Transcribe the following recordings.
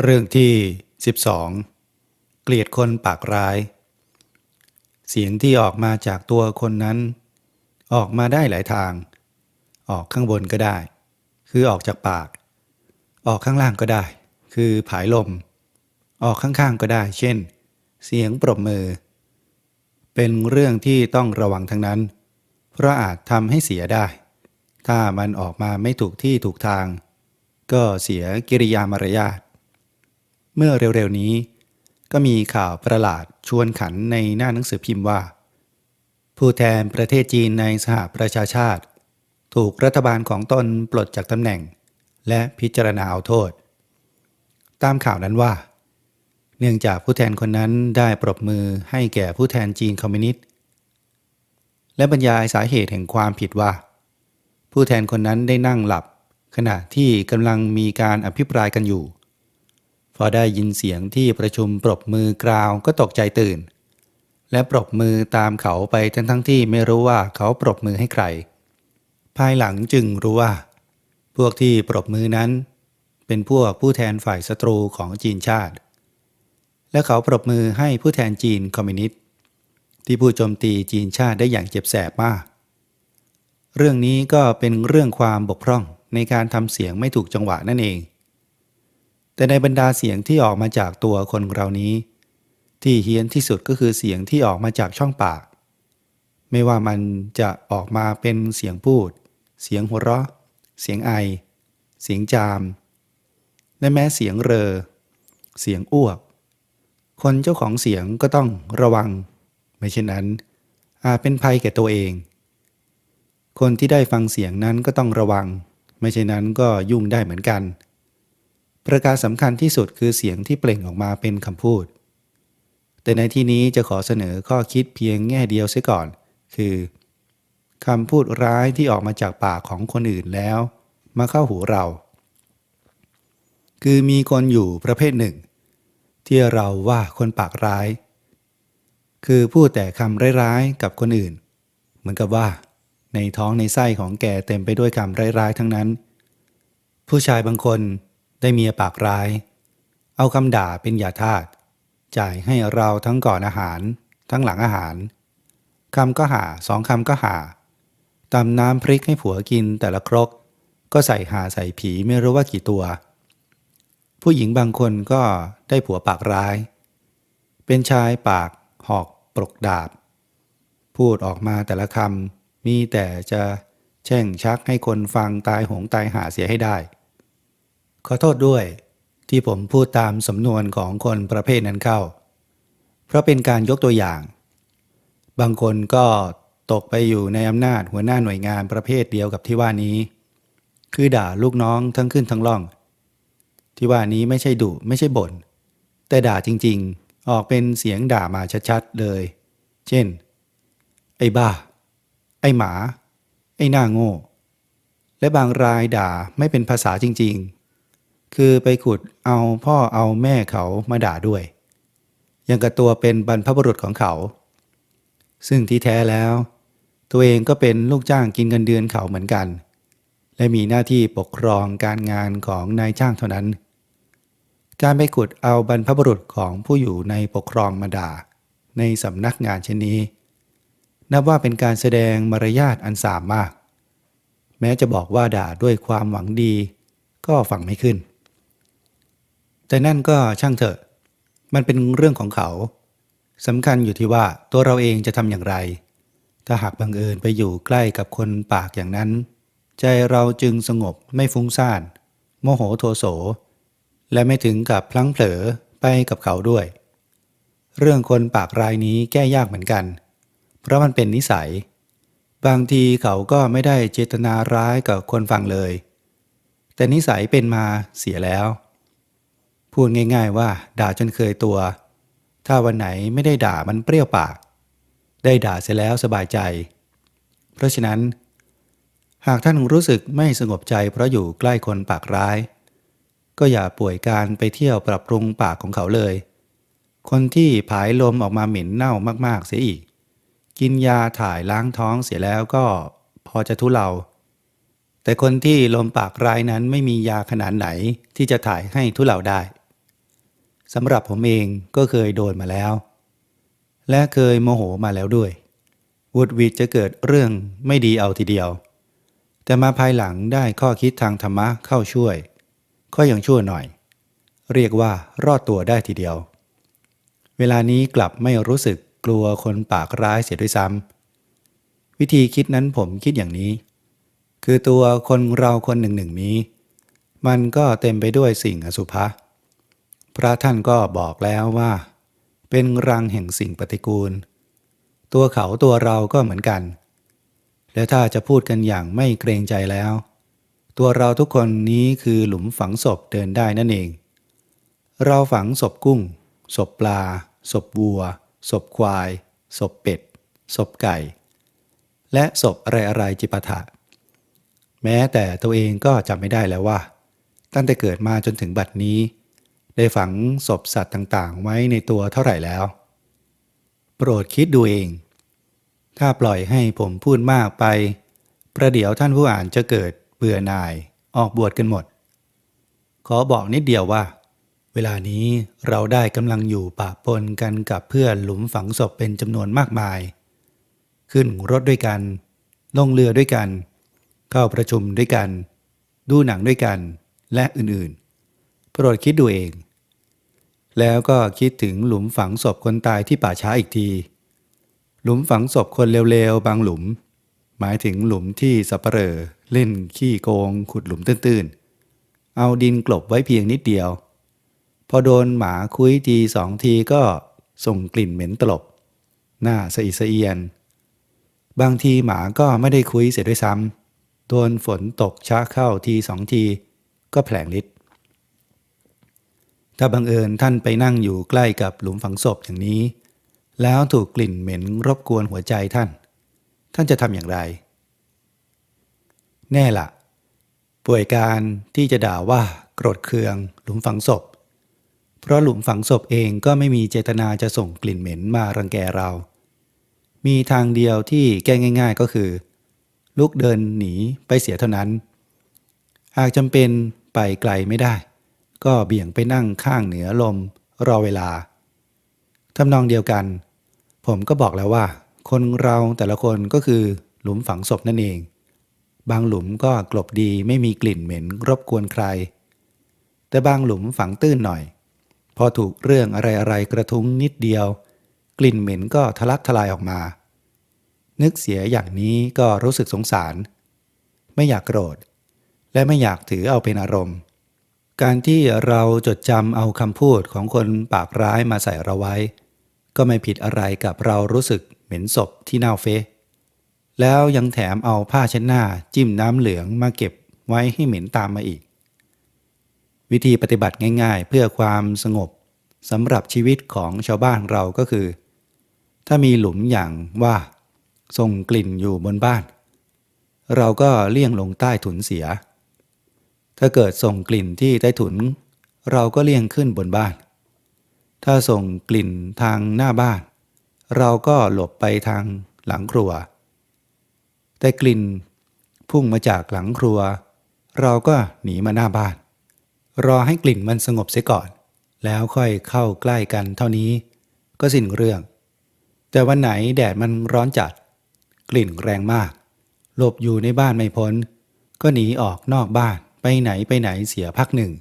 เรื่องที่ 12 เกลียดคนปากร้าย เสียงที่ออกมาจากตัวคนนั้น ออกมาได้หลายทาง ออกข้างบนก็ได้ คือออกจากปาก ออกข้างล่างก็ได้ คือผายลม ออกข้างๆก็ได้ เช่น เสียงปรบมือ เป็นเรื่องที่ต้องระวังทั้งนั้น เพราะอาจทำให้เสียได้ ถ้ามันออกมาไม่ถูกที่ถูกทาง ก็เสียกิริยามารยาท เมื่อเร็วๆนี้ ก็มีข่าวประหลาดชวนขันในหน้าหนังสือพิมพ์ว่า ผู้แทนประเทศจีนในสหประชาชาติ ถูกรัฐบาลของตนปลดจากตำแหน่ง และพิจารณาเอาโทษ ตามข่าวนั้นว่า เนื่องจากผู้แทนคนนั้นได้ปรบมือให้แก่ผู้แทนจีนคอมมิวนิสต์และบรรยายสาเหตุแห่งความผิดว่า ผู้แทนคนนั้นได้นั่งหลับ ขณะที่กำลังมีการอภิปรายกันอยู่ พอได้ยินเสียงที่ประชุมปรบมือกราวก็ตกใจตื่น และปรบมือตามเขาไปทั้งทั้งที่ไม่รู้ว่าเขาปรบมือให้ใคร ภายหลังจึงรู้ว่า พวกที่ปรบมือนั้น เป็นพวกผู้แทนฝ่ายศัตรูของจีนชาติ และเขาปรบมือให้ผู้แทนจีนคอมมิวนิสต์ที่ผู้โจมตีจีนชาติได้อย่างเจ็บแสบมาก เรื่องนี้ก็เป็นเรื่องความบกพร่องในการทำเสียงไม่ถูกจังหวะนั่นเอง แต่ในบรรดาเสียงที่ออกมาจากตัวคนเรานี้ ที่เฮี้ยนที่สุดก็คือเสียงที่ออกมาจากช่องปาก ไม่ว่ามันจะออกมาเป็นเสียงพูด เสียงหัวเราะ เสียงไอ เสียงจาม และแม้เสียงเรอ เสียงอ้วก คนเจ้าของเสียงก็ต้องระวัง ไม่เช่นนั้น อาจเป็นภัยแก่ตัวเอง คนที่ได้ฟังเสียงนั้นก็ต้องระวัง ไม่เช่นนั้นก็ยุ่งได้เหมือนกัน ประการสำคัญที่สุดคือเสียงที่เปล่งออกมาเป็นคำพูด แต่ในที่นี้จะขอเสนอข้อคิดเพียงแง่เดียวเสียก่อน คือคำพูดร้ายที่ออกมาจากปากของคนอื่นแล้ว มาเข้าหูเรา คือมีคนอยู่ประเภทหนึ่ง ที่เราว่าคนปากร้าย คือพูดแต่คำร้ายๆกับคนอื่น เหมือนกับว่า ในท้องในไส้ของแกเต็มไปด้วยคำร้ายๆทั้งนั้น ผู้ชายบางคน ได้เมียปากร้าย เอาคำด่าเป็นยาทาสจ่ายให้เราทั้งก่อนอาหาร ทั้งหลังอาหารคำก็หาสองคำก็หาตำน้ำพริกให้ผัวกินแต่ละครก ก็ใส่หาใส่ผีไม่รู้ว่ากี่ตัว ผู้หญิงบางคนก็ได้ผัวปากร้าย เป็นชายปากหอกปรกดาบ พูดออกมาแต่ละคำมีแต่จะแช่งชักให้คนฟังตายหงตายหาเสียให้ได้ ขอโทษด้วย ที่ผมพูดตามสำนวนของคนประเภทนั้นเข้า เพราะเป็นการยกตัวอย่าง บางคนก็ตกไปอยู่ในอำนาจหัวหน้าหน่วยงานประเภทเดียวกับที่ว่านี้ คือด่าลูกน้องทั้งขึ้นทั้งล่อง ที่ว่านี้ไม่ใช่ดุไม่ใช่บ่นแต่ด่าจริงๆ ออกเป็นเสียงด่ามาชัดๆเลย เช่น ไอ้บ้า ไอ้หมา ไอ้หน้าโง่ และบางรายด่าไม่เป็นภาษาจริงๆ คือไปขุดเอาพ่อเอาแม่เขามาด่าด้วย ยังกับตัวเป็นบรรพบุรุษของเขา ซึ่งที่แท้แล้ว ตัวเองก็เป็นลูกจ้างกินเงินเดือนเขาเหมือนกัน และมีหน้าที่ปกครองการงานของนายจ้างเท่านั้น การไปขุดเอาบรรพบุรุษของผู้อยู่ในปกครองมาด่า ในสำนักงานเช่นนี้ นับว่าเป็นการแสดงมารยาทอันสามมาก แม้จะบอกว่าด่าด้วยความหวังดี ก็ฟังไม่ขึ้น แต่นั่นก็ช่างเถอะ มันเป็นเรื่องของเขาสำคัญอยู่ที่ว่าตัวเราเองจะทำอย่างไร ถ้าหากบังเอิญไปอยู่ใกล้กับคนปากอย่างนั้น ใจเราจึงสงบไม่ฟุ้งซ่าน โมโหโทโส และไม่ถึงกับพลั้งเผลอไปกับเขาด้วย เรื่องคนปากรายนี้แก้ยากเหมือนกัน เพราะมันเป็นนิสัย บางทีเขาก็ไม่ได้เจตนาร้ายกับคนฟังเลย แต่นิสัยเป็นมาเสียแล้ว พูดง่าย ๆ ว่า ด่าจนเคยตัว ถ้าวันไหนไม่ได้ด่ามันเปรี้ยวปาก ได้ด่าเสร็จแล้วสบายใจ เพราะฉะนั้น หากท่านรู้สึกไม่สงบใจเพราะอยู่ใกล้คนปากร้าย ก็อย่าป่วยการไปเที่ยวปรับปรุงปากของเขาเลย คนที่ผายลมออกมาเหม็นเน่ามากๆเสียอีก กินยาถ่ายล้างท้องเสียแล้วก็พอจะทุเลาแต่คนที่ลมปากร้ายนั้นไม่มียาขนาดไหนที่จะถ่ายให้ทุเลาได้ สำหรับผมเองก็เคยโดนมาแล้ว และเคยโมโหมาแล้วด้วย วุดวิดจะเกิดเรื่องไม่ดีเอาทีเดียว แต่มาภายหลังได้ข้อคิดทางธรรมะเข้าช่วยก็ยังชั่วหน่อย เรียกว่ารอดตัวได้ทีเดียว เวลานี้กลับไม่รู้สึกกลัวคนปากร้ายเสียด้วยซ้ำวิธีคิดนั้นผมคิดอย่างนี้ คือตัวคนเราคนหนึ่งหนึ่งนี้ มันก็เต็มไปด้วยสิ่งอสุภะ พระท่านก็บอกแล้วว่า เป็นรังแห่งสิ่งปฏิกูล ตัวเขาตัวเราก็เหมือนกัน และถ้าจะพูดกันอย่างไม่เกรงใจแล้ว ตัวเราทุกคนนี้คือหลุมฝังศพเดินได้นั่นเอง เราฝังศพกุ้ง ศพปลา ศพวัว ศพควาย ศพเป็ด ศพไก่ และศพอะไรอะไรๆจิปาถะ แม้แต่ตัวเองก็จำไม่ได้แล้วว่า ตั้งแต่เกิดมาจนถึงบัดนี้ ได้ฝังศพสัตว์ต่างๆ ไว้ในตัวเท่าไหร่แล้ว โปรดคิดดูเอง ถ้าปล่อยให้ผมพูดมากไป ประเดี๋ยวท่านผู้อ่านจะเกิดเบื่อหน่ายออกบวชกันหมด ขอบอกนิดเดียวว่า เวลานี้เราได้กำลังอยู่ปะปนกันกับเพื่อนหลุมฝังศพเป็นจำนวนมากมาย ขึ้นรถด้วยกัน ลงเรือด้วยกัน เข้าประชุมด้วยกัน ดูหนังด้วยกันและอื่นๆ โปรดคิดดูเอง แล้วก็คิดถึงหลุมฝังศพคนตายที่ป่าช้าอีกที หลุมฝังศพคนเลวๆ บางหลุม หมายถึงหลุมที่สับเปลอเล่นขี้โกง ขุดหลุมตื้นๆ เอาดินกลบไว้เพียงนิดเดียว พอโดนหมาคุยทีสองทีก็ส่งกลิ่นเหม็นตลบ หน้าสะอิดสะเอียน บางทีหมาก็ไม่ได้คุยเสียด้วยซ้ำโดนฝนตกช้าเข้าทีสองที ก็แผลงฤทธิ ถ้าบังเอิญท่านไปนั่งอยู่ใกล้กับหลุมฝังศพอย่างนี้ แล้วถูกกลิ่นเหม็นรบกวนหัวใจท่าน ท่านจะทำอย่างไร แน่ละป่วยการที่จะด่าว่าโกรธเคือง หลุมฝังศพ เพราะหลุมฝังศพเองก็ไม่มีเจตนาจะส่งกลิ่นเหม็นมารังแกเรา มีทางเดียวที่แก้ง่าย ๆก็คือ ลุกเดินหนีไปเสียเท่านั้น หากจำเป็นไปไกลไม่ได้ ก็เบี่ยงไปนั่งข้างเหนือลมรอเวลาทำนองเดียวกัน ผมก็บอกแล้วว่า คนเราแต่ละคนก็คือหลุมฝังศพนั่นเอง บางหลุมก็กลบดีไม่มีกลิ่นเหม็นรบกวนใคร แต่บางหลุมฝังตื้นหน่อย พอถูกเรื่องอะไรๆกระทุ้งนิดเดียว กลิ่นเหม็นก็ทะลักทลายออกมา นึกเสียอย่างนี้ก็รู้สึกสงสาร ไม่อยากโกรธ และไม่อยากถือเอาเป็นอารมณ์ การที่เราจดจำเอาคำพูดของคนปากร้ายมาใส่เราไว้ ก็ไม่ผิดอะไรกับเรารู้สึกเหม็นศพที่เน่าเฟะแล้วยังแถมเอาผ้าเช็ดหน้าจิ้มน้ำเหลืองมาเก็บไว้ให้เหม็นตามมาอีก วิธีปฏิบัติง่าย ๆ เพื่อความสงบสำหรับชีวิตของชาวบ้านเราก็คือ ถ้ามีหลุมอย่างว่าส่งกลิ่นอยู่บนบ้าน เราก็เลี่ยงลงใต้ถุนเสีย ถ้าเกิดส่งกลิ่นที่ใต้ถุน เราก็เลี่ยงขึ้นบนบ้าน ถ้าส่งกลิ่นทางหน้าบ้าน เราก็หลบไปทางหลังครัว แต่กลิ่นพุ่งมาจากหลังครัว เราก็หนีมาหน้าบ้าน รอให้กลิ่นมันสงบเสียก่อน แล้วค่อยเข้าใกล้กันเท่านี้ ก็สิ้นเรื่อง แต่วันไหนแดดมันร้อนจัด กลิ่นแรงมาก หลบอยู่ในบ้านไม่พ้น ก็หนีออกนอกบ้าน ไปไหนไปไหนเสียพักหนึ่ง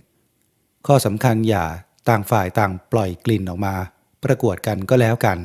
ข้อสำคัญอย่าต่างฝ่ายต่างปล่อยกลิ่นออกมา ประกวดกันก็แล้วกัน